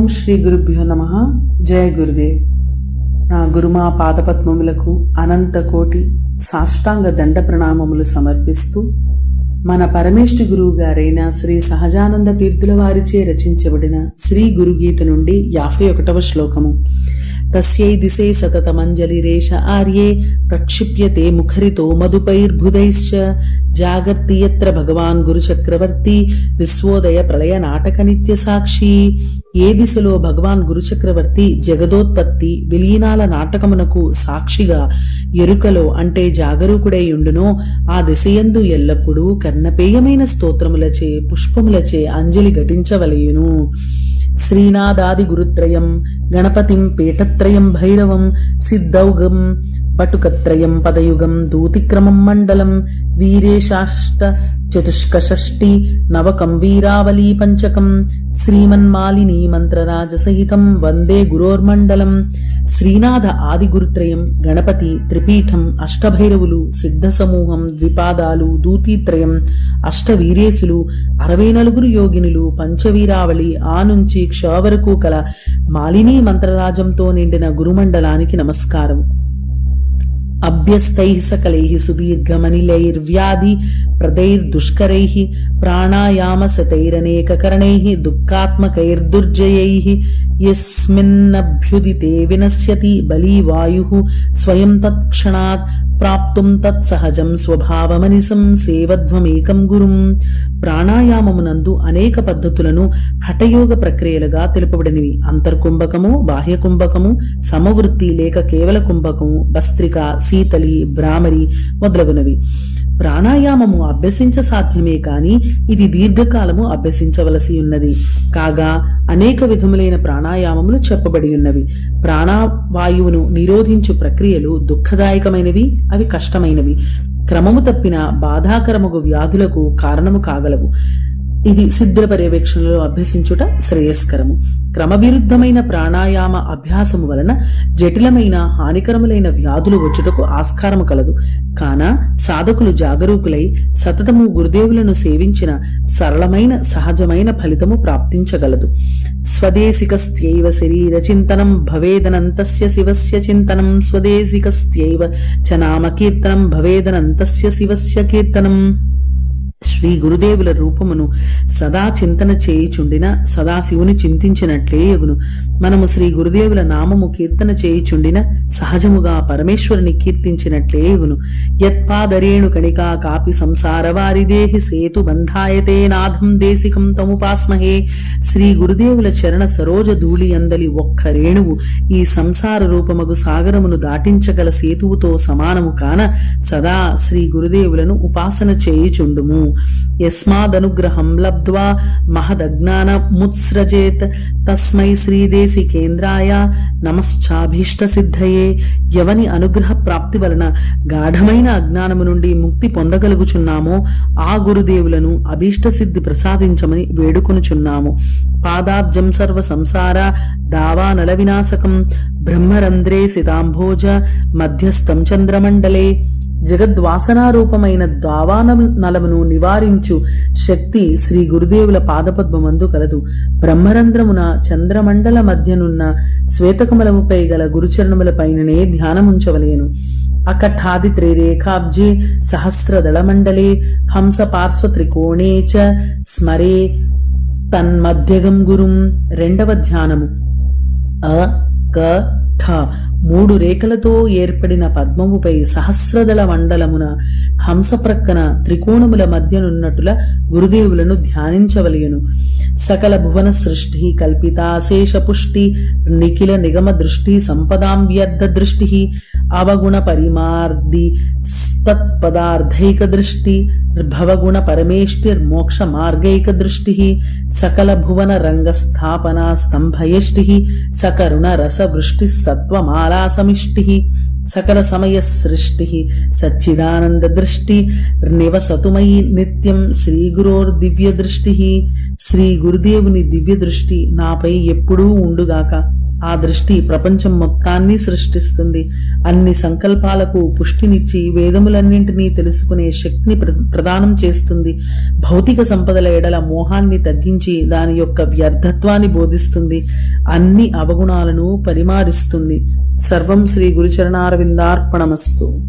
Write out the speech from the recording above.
ఓం శ్రీ గురుభ్యో నమ. జయ గురుదేవ్. నా గురుమా పాదపద్మములకు అనంత కోటి సాష్టాంగ దండ ప్రణామములు సమర్పిస్తూ మన పరమేష్టి గురువు గారైన శ్రీ సహజానంద తీర్థుల వారిచే రచించబడిన శ్రీ గురుగీత నుండి యాభై ఒకటవ శ్లోకము. తస్యై దిశే సతతమంజలిరేష ఆర్యే ప్రక్షిప్యతే ముఖరితో మధుపైర్భుదైశ్చ జాగర్తియత్ర భగవాన్ గురుచక్రవర్తి విశ్వోదయ ప్రళయ నాటక నిత్య సాక్షి ఏ దిశలో భగవాన్ గురుచక్రవర్తి జగదోత్పత్తి విలీనాల నాటకమునకు సాక్షిగా ఎరుకలో అంటే జాగరూకుడై ఉండునో ఆ దిశయందు ఎల్లప్పుడూ కర్ణపేయమైన స్తోత్రములచే పుష్పములచే అంజలి ఘటించవలయును. శ్రీనాదాది గురుత్రయం గణపతిం త్రయం భైరవం సిద్ధౌగం పటుకత్రయం పదయుగం దూతిక్రమం మండలం వీరేశాష్ట చతుష్కషష్టి నవకం వీరావళీ పంచకం శ్రీమన్మాలిని మంత్రరాజసహితం వందే గురోర్మండలం శ్రీనాథ ఆది గురుత్రయం గణపతి త్రిపీఠం అష్టభైరవులు సిద్ధ సమూహం ద్విపాదాలు దూతీత్రయం అష్టవీరేశులు అరవై నలుగురు యోగినులు పంచవీరావళి ఆ నుంచి క్ష వరకు కల మాలినీ మంత్రరాజంతో నిండిన గురుమండలానికి నమస్కారం. అభ్యస్తై సకలై సుదీర్ఘమనిలైర్వ్యాధి ప్రదైర్దుష్కరై ప్రాణాయామసతైరనేకకరణై దుఃఖాత్మకైర్దుర్జయై యస్మిన్నభ్యుదితే వినశ్యతి బలీవాయు స్వయం తత్క్షణాత్ ప్రాప్తుం తత్సహజం స్వభావమనిసం సేవధ్వమేకం గురుం ప్రాణాయామమునందు అనేక పద్ధతులను హఠయోగ ప్రక్రియలుగా తెలుపబడినవి. అంతర్కుంభకము బాహ్యకుంభకము సమవృత్తి లేక కేవల కుంభకము భస్త్రిక సీతలి భ్రామరి మొదలగునవి. ప్రాణాయామము అభ్యసించ సాధ్యమే కాని ఇది దీర్ఘకాలము అభ్యసించవలసి ఉన్నది. కాగా అనేక విధములైన ప్రాణాయామములు చెప్పబడి ఉన్నవి. ప్రాణవాయువును నిరోధించు ప్రక్రియలు దుఃఖదాయకమైనవి అవి కష్టమైనవి. క్రమము తప్పిన బాధాకరముగు వ్యాధులకు కారణము కాగలవు. ఇది సిద్ధుల పర్యవేక్షణలో అభ్యసించుట శ్రేయస్కరము. క్రమవిరుద్ధమైన ప్రాణాయామ అభ్యాసము వలన జటిలమైన హానికరములైన వ్యాధులు వచ్చుటకు ఆస్కారము కలదు. కాన సాధకులు జాగరూకులై సతతము గురుదేవులను సేవించిన సరళమైన సహజమైన ఫలితము ప్రాప్తించగలదు. స్వదేశికస్త్యైవ శరీర చింతనం భవేదనంతస్య శివస్య చింతనం స్వదేశికస్త్యైవ చ నామ కీర్తనం భవేదనంతస్య శివస్య కీర్తనం. శ్రీ గురుదేవుల రూపమును సదా చింతన చేయుచుండిన సదాశివుని చింతించినట్లే యగును మనము శ్రీ గురుదేవుల నామము కీర్తన చేయుచుండిన సహజముగా పరమేశ్వరుని కీర్తించినట్లే యగును యత్పాదరేణు కణికా కాపి సంసార వారిదేహి సేతు బంధాయతే నాథం దేశికం తముపాస్మహే. శ్రీ గురుదేవుల చరణ సరోజ ధూళి అందలి ఒక్క రేణువు ఈ సంసార రూపమగు సాగరమును దాటించగల సేతువుతో సమానము కాన సదా శ్రీ గురుదేవులను ఉపాసన చేయుచుండుము. యస్మాదనుగ్రహం లబ్ధ్వా మహదజ్ఞాన ముత్స్రజేత్ తస్మై శ్రీదేశి కేంద్రాయ నమశ్చాభీష్ట సిద్ధయే ఎవని అనుగ్రహ ప్రాప్తి వలన గాఢమైన అజ్ఞానము నుండి ముక్తి పొందగలుగుచున్నామో ఆ గురుదేవులను అభీష్ట సిద్ధి ప్రసాదించమని వేడుకొనుచున్నాము. పాదాబ్జం సర్వ సంసార దావానల వినాశకం బ్రహ్మరంధ్రే సితాంభోజ మధ్యస్థం చంద్రమండలే. జగద్వాసనారూపమైన దావాన నలమును నివారించు శక్తి శ్రీ గురుదేవుల పాదపద్మమందు కలదు. బ్రహ్మరంధ్రమున చంద్రమండల మధ్యనున్న శ్వేతకమలముపై గల గురుచరణములపైననే ధ్యానముంచవలేను. అకఠాది త్రిరేఖాబ్జే సహస్రదళమండలే హంస పార్శ్వ త్రికోణే చ స్మరే. తన్మధ్యగం గురుం రెండవ ధ్యానము. అ క ఠ మూడు రేఖలతో ఏర్పడిన పద్మముపై సహస్రదళ మండలమున హంస ప్రక్కన త్రికోణముల మధ్యనున్నట్టుల గురుదేవులను ధ్యానించవలయును సకల భువన సృష్టి కల్పితాశేష పుష్టి నిఖిల నిగమ దృష్టి సంపదాం వ్యర్థ దృష్టి అవగుణ పరిమార్ది తత్పదార్థైక దృష్టి భవగుణ పరమేష్టిర్మోక్ష మార్గైక దృష్టి సకల భువన రంగ స్థాపనా స్తంభయష్టి సకరుణ రస వృష్టి సత్వమాలా సమిష్టి సకల సమయ సృష్టి సచ్చిదానంద దృష్టి నివసతుమయి నిత్యం శ్రీ గురోర్ దివ్య దృష్టి శ్రీ గురుదేవుని దివ్య దృష్టి నాపై ఎప్పుడూ ఉండుగాక. ఆ దృష్టి ప్రపంచం మొత్తాన్ని సృష్టిస్తుంది. అన్ని సంకల్పాలకు పుష్టినిచ్చి వేదములన్నింటినీ తెలుసుకునే శక్తిని ప్ర- ప్రదానం చేస్తుంది. భౌతిక సంపదల ఎడల మోహాన్ని తగ్గించి దాని యొక్క వ్యర్థత్వాన్ని బోధిస్తుంది. అన్ని అవగుణాలను పరిమారిస్తుంది. సర్వం శ్రీ గురుచరణారవిందార్పణమస్తు.